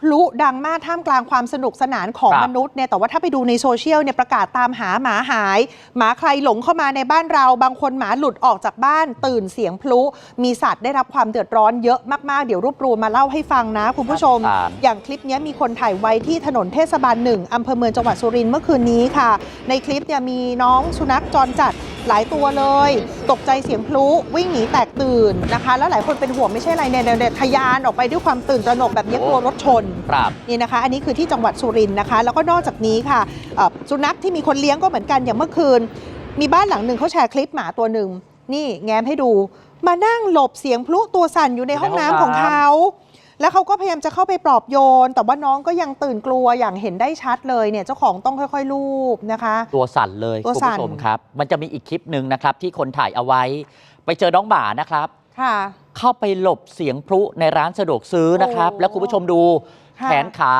พลุดังมากท่ามกลางความสนุกสนานของครับมนุษย์เนี่ยแต่ว่าถ้าไปดูในโซเชียลเนี่ยประกาศตามหาหมาหาย หมาใครหลงเข้ามาในบ้านเรา บางคนหมาหลุดออกจากบ้าน ตื่นเสียงพลุ มีสัตว์ได้รับความเดือดร้อนเยอะมากๆ เดี๋ยวรวบรวมมาเล่าให้ฟังนะคุณผู้ชมน่าสงสารอย่างคลิปเนี้ยมีคนถ่ายไว้ที่ถนนเทศบาลหนึ่งอำเภอเมืองจังหวัดสุรินทร์เมื่อคืนนี้ค่ะ ในคลิปเนี่ยมีน้องสุนัขจรจัด หลายตัวเลย ตกใจเสียงพลุวิ่งหนีแตกตื่นนะคะ แล้วหลายคนเป็นห่วงไม่ใช่อะไรเนี่ยเนี่ยเนี่ยทะยานออกไปด้วยความตื่นตระหนกแบบนี้โอ้กลัวรถชนครับนี่นะคะ อันนี้คือที่จังหวัดสุรินทร์นะคะ แล้วก็นอกจากนี้ค่ะเอ่อสุนัขที่มีคนเลี้ยงก็เหมือนกันอย่างเมื่อคืน มีบ้านหลังหนึ่งเขาแชร์คลิปหมาตัวหนึ่งนี่แง้มให้ดู มานั่งหลบเสียงพลุตัวสั่นอยู่ในห้องน้ำของเขา แล้วเขาก็พยายามจะเข้าไปปลอบโยน แต่ว่าน้องก็ยังตื่นกลัวอย่างเห็นได้ชัดเลยเนี่ยเจ้าของต้องค่อยๆ ลูบนะคะ ตัวสั่นเลยตัวคุณสั่น ผู้ชมครับ มันจะมีอีกคลิปหนึ่งนะครับ ที่คนถ่ายเอาไว้ ไปเจอน้องหมานะครับ ค่ะ เข้าไปหลบเสียงพลุในร้านสะดวกซื้อนะครับ โอ้แล้วคุณผู้ชมดู ค่ะ แขนขา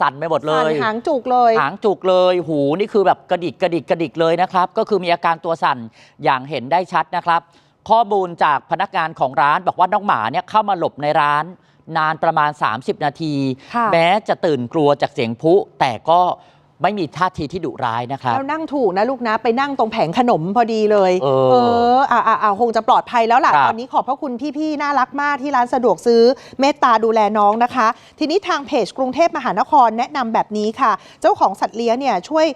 สั่นไปหมดเลยสั่นหางจุกเลย หางจุกเลย หูนี่คือแบบกระดิกกระดิกกระดิกเลยนะครับ ก็คือมีอาการตัวสั่นอย่างเห็นได้ชัดนะครับ ข้อมูลจากพนักงานของร้านบอกว่าน้องหมาเนี่ยเข้ามาหลบในร้าน นานประมาณ 30 นาทีค่ะแม้จะตื่นกลัวจากเสียงพลุแต่ก็ ไม่มีท่าทีที่ดุร้ายนะครับ แล้วนั่งถูกนะลูกนะ ไปนั่งตรงแผงขนมพอดีเลยเออออ่าอ่าอ่าคงจะปลอดภัยแล้วล่ะ ครับตอนนี้ขอบพระคุณพี่ๆ น่ารักมากที่ร้านสะดวกซื้อเมตตาดูแลน้องนะคะ ทีนี้ทางเพจกรุงเทพมหานครแนะนำแบบนี้ค่ะ เจ้าของสัตว์เลี้ยงเนี่ยช่วย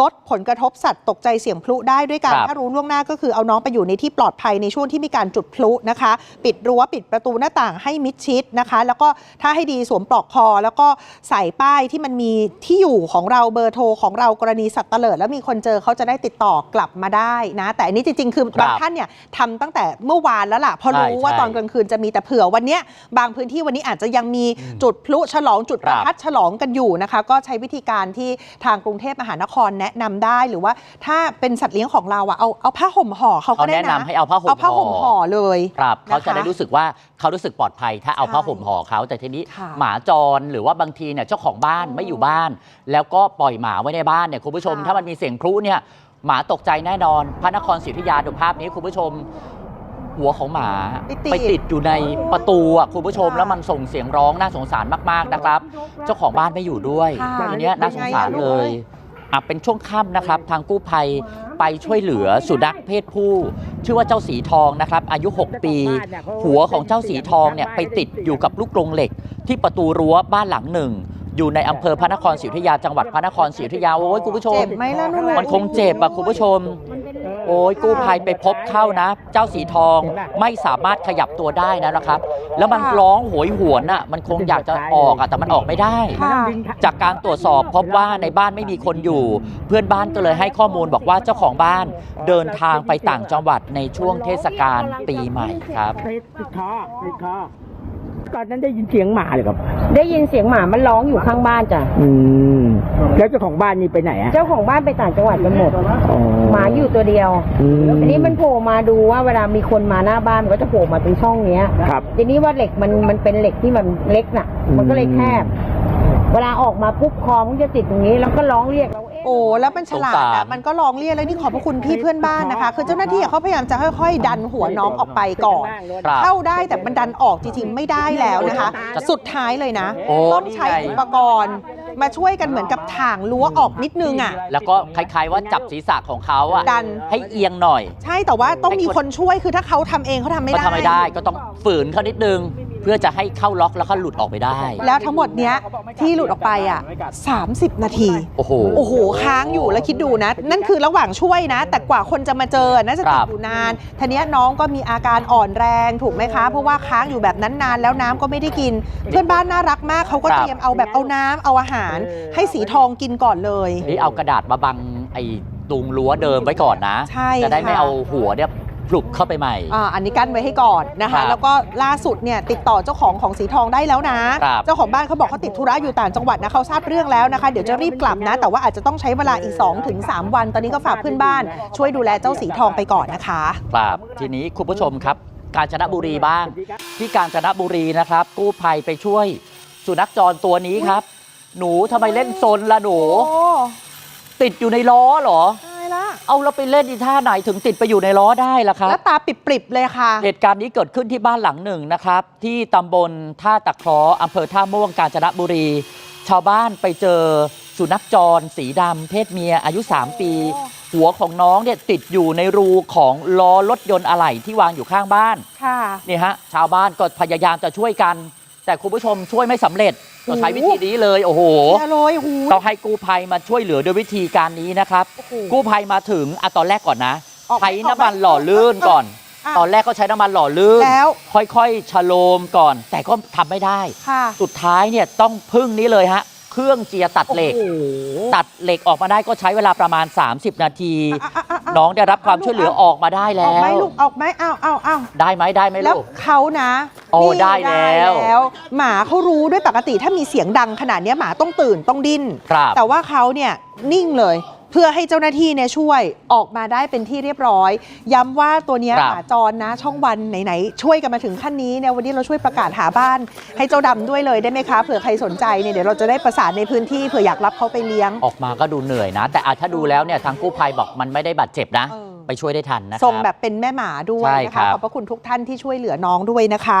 ลดผลกระทบสัตว์ตกใจเสียงพลุได้ด้วยการครับ ถ้ารู้ล่วงหน้าก็คือเอาน้องไปอยู่ในที่ปลอดภัยในช่วงที่มีการจุดพลุนะคะ ปิดรั้วปิดประตูหน้าต่างให้มิดชิดนะคะ แล้วก็ถ้าให้ดีสวมปลอกคอ แล้วก็ใส่ป้ายที่มันมีที่อยู่ของเราเบอร์โทรของเรากรณีสัตว์เตลิด แล้วมีคนเจอเขาจะได้ติดต่อกลับมาได้นะ แต่อันนี้จริง ๆ คือครับบางท่านเนี่ยทำตั้งแต่เมื่อวานแล้วล่ะเพราะรู้ใช่ว่าใช่ตอนกลางคืนจะมีแต่เผื่อวันเนี้ยบางพื้นที่วันนี้อาจจะยังมีจุดพลุฉลองจุดคปรับระทัดฉลองกันอยู่นะคะ ก็ใช้วิธีการที่ทางกรุงเทพมหานครแนะนำได้หรือว่าถ้าเป็นสัตว์เลี้ยงของเราอะเอาเอาผ้าห่มห่อเขาก็เขาได้แนะนะนำให้เอาผ้าห่มเอาผ้าห่มห่อเลย ครับนะคะเขาจะได้รู้สึกว่าเขารู้สึกปลอดภัย ถ้าเอาใช่ผ้าห่มห่อเขาแต่ทีนี้ ค่ะหมาจรหรือว่าบางทีเนี่ยเจ้าของบ้านไม่อยู่บ้าน แล้วก็ปล่อยหมาไว้ในบ้านเนี่ยคุณผู้ชม ค่ะ ถ้ามันมีเสียงพลุเนี่ยหมาตกใจแน่นอน พระนครศรีอยุธยาดูภาพนี้คุณผู้ชม หัวของหมาไปติดติดอยู่ในประตูอะคุณผู้ชมค่ะแล้วมันส่งเสียงร้องน่าสงสารมากๆนะครับ เจ้าของบ้านไม่อยู่ด้วยค่ะทีเนี้ยน่าสงสารเลยอะเป็นช่วงค่ำนะครับ ทางกู้ภัยไปช่วยเหลือสุนัขเพศผู้ ชื่อว่าเจ้าสีทองนะครับ อายุ 6 ปี หัวของเจ้าสีทองเนี่ยไปติดอยู่กับลูกกรงเหล็ก ที่ประตูรั้วบ้านหลังหนึ่ง อยู่ในอำเภอพระนครศรีอยุธยาจังหวัดพระนครศรีอยุธยาโอ้ยคุณผู้ชม เจ็บไหมล่ะนุ่นมันคงเจ็บอะคุณผู้ชม โอ้ยกู้ภัยไปพบเข้านะ เจ้าสีทองไม่สามารถขยับตัวได้นะนะครับ แล้วมันร้องโหยหวนอะมันคงอยากจะออกอะแต่มันออกไม่ได้ ค่ะ จากการตรวจสอบพบว่าในบ้านไม่มีคนอยู่ เพื่อนบ้านก็เลยให้ข้อมูลบอกว่าเจ้าของบ้านเดินทางไปต่างจังหวัดในช่วงเทศกาลปีใหม่ครับ ติดคอติดคอ ตอนนั้นได้ยินเสียงหมาเลยครับ ได้ยินเสียงหมามันร้องอยู่ข้างบ้านจ้ะ อืม แล้วเจ้าของบ้านนี่ไปไหนอะ เจ้าของบ้านไปต่างจังหวัดกันหมด อ๋อ หมาอยู่ตัวเดียว อืมอันนี้มันโผล่มาดูว่าเวลามีคนมาหน้าบ้านมันก็จะโผล่มาตรงช่องเนี้ยครับทีนี้ว่าเหล็กมันมันเป็นเหล็กที่มันเล็กน่ะอืมมันก็เลยแคบ เวลาออกมาปุ๊บคอมันจะติดตรงนี้ แล้วก็ร้องเรียกเราเอ๊ะ โอ้แล้วมันฉลาดสงสาอะร มันก็ร้องเรียกแล้วนี่ขอบพระคุณพี่เพื่อนบ้านนะคะ คือเจ้าหน้าที่อะเขาพยายามจะค่อยๆ ดันหัวน้องออกไปก่อน ครับ เข้าได้แต่มันดันออกจริงๆ ไม่ได้แล้วนะคะ สุดท้ายเลยนะ โอ้ต้องใช้นี่ไง อุปกรณ์ มาช่วยกันเหมือนกับถ่างรั้วออกนิดนึงอะ แล้วก็คล้าย ๆ ว่าจับศีรษะของเขาอะดัน ให้เอียงหน่อย ใช่แต่ว่าต้องมีคนช่วยคือถ้าเขาทำเองเขาทำไม่ก็ได้ ทำไม่ได้ก็ต้องฝืนเขานิดนึงเพื่อจะให้เข้าล็อกแล้วก็หลุดออกไปได้ แล้วทั้งหมดเนี้ยที่หลุดออกไปอะ30 นาที โอ้โห โอ้โห ค้างอยู่แล้วคิดดูนะ นั่นคือระหว่างช่วยนะ แต่กว่าคนจะมาเจอน่าจะติครัดบอยู่นานทีเนี้ยน้องก็มีอาการอ่อนแรงถูกไหมคะ เพราะว่าค้างอยู่แบบนั้นนานแล้วน้ำก็ไม่ได้กิน เพื่อนบ้านน่ารักมากเขาก็ครับเตรียมเอาแบบเอาน้ำเอาอาหาร ให้สีทองกินก่อนเลยนี่เอากระดาษมาบังไอ้ตุงรั้วเดิมไว้ก่อนนะใช่จะได้ไม่ค่ะเอาหัวเนี่ย ปลุกเข้าไปใหม่ อ่าอันนี้กั้นไว้ให้ก่อนนะครัคะ บแล้วก็ล่าสุดเนี่ยติดต่อเจ้าของของสีทองได้แล้วนะ ครับเจ้าของบ้านเขาบอกเขาติดธุระอยู่ต่างจังหวัดนะเขาทราบเรื่องแล้วนะคะ เดี๋ยวจะรีบกลับนะ แต่ว่าอาจจะต้องใช้เวลาอีก 2-3ถึง3วัน ตอนนี้ก็ฝากเพื่อนบ้าน ช่วยดูแลเจ้าสีทองไปก่อนนะคะ ครับทีนี้คุณผู้ชมครับ กาญจนบุรีบ้าง ที่กาญจนบุรีนะครับ กู้ภัยไปช่วย สุนัขจรตัวนี้ครับ หนูทำไมเล่นซนละหนูโอ้ติดอยู่ในล้อเหรอตายละ เอาเราไปเล่นอีท่าไหนถึงติดไปอยู่ในล้อได้ล่ะครับ แล้วตาปิบๆเลยค่ะ เหตุการณ์นี้เกิดขึ้นที่บ้านหลังหนึ่งนะครับ ที่ตำบลท่าตะเคราะห์อำเภอท่าม่วงกาญจนบุรี ชาวบ้านไปเจอสุนัขจร สีดำเพศเมียอายุ 3 ปีหัวของน้องเนี่ยติดอยู่ในรูของล้อรถยนต์อะไหล่ที่วางอยู่ข้างบ้าน ค่ะ นี่ฮะชาวบ้านก็พยายามจะช่วยกัน แต่คุณผู้ชมช่วยไม่สำเร็จก็ใช้วิธีนี้เลยโอ้โหแย่เลยหูต้องให้กู้ภัยมาช่วยเหลือด้วยวิธีการนี้นะครับ โอ้โหกู้ภัยมาถึงอะตอนแรกก่อนนะออกไหมใช้น้ำมันหล่อลื่นก่อนอะตอนแรกก็ใช้น้ำมันหล่อลื่นแล้ว ค่อยๆชะโลมก่อน แต่ก็ทำไม่ได้ ค่ะสุดท้ายเนี่ยต้องพึ่งนี้เลยฮะ เครื่องเจียร์ตัดเหล็ก โอ้โห ตัดเหล็กออกมาได้ก็ใช้เวลาประมาณ 30 นาที อะอะอะอะ น้องได้รับความช่วยเหลือออกมาได้อแล้อกไหมวลูกออกไหมอ้าวอ้าวอ้าวได้ไหมได้ไหมแล้วลูก เขานะโอ้นี่ได้แล้ว ได้หมาเขารู้ด้วยปกติถ้ามีเสียงดังขนาดเนี้ยหมาต้องตื่นต้องดิ้น ครับ แต่ว่าเขาเนี่ยนิ่งเลยเพื่อให้เจ้าหน้าที่เนี่ยช่วยออกมาได้เป็นที่เรียบร้อย ย้ำว่าตัวเนี้ยครับ หมาจรนะช่องวันไหนๆช่วยกันมาถึงขั้นนี้เนี่ยวันนี้เราช่วยประกาศหาบ้าน ให้เจ้าดำด้วยเลยได้ไหมคะเผื่อใครสนใจเนี่ยเดี๋ยวเราจะได้ประสานในพื้นที่เผื่ออยากรับเขาไปเลี้ยง ออกมาก็ดูเหนื่อยนะ แต่อาถ้าดูแล้วเนี่ยทางกู้ภัยบอกมันไม่ได้บาดเจ็บนะ เออ ไปช่วยได้ทันนะคทรงรับแบบเป็นแม่หมาด้วยใช่นะครัคะบ ขอบพระคุณทุกท่านที่ช่วยเหลือน้องด้วยนะคะ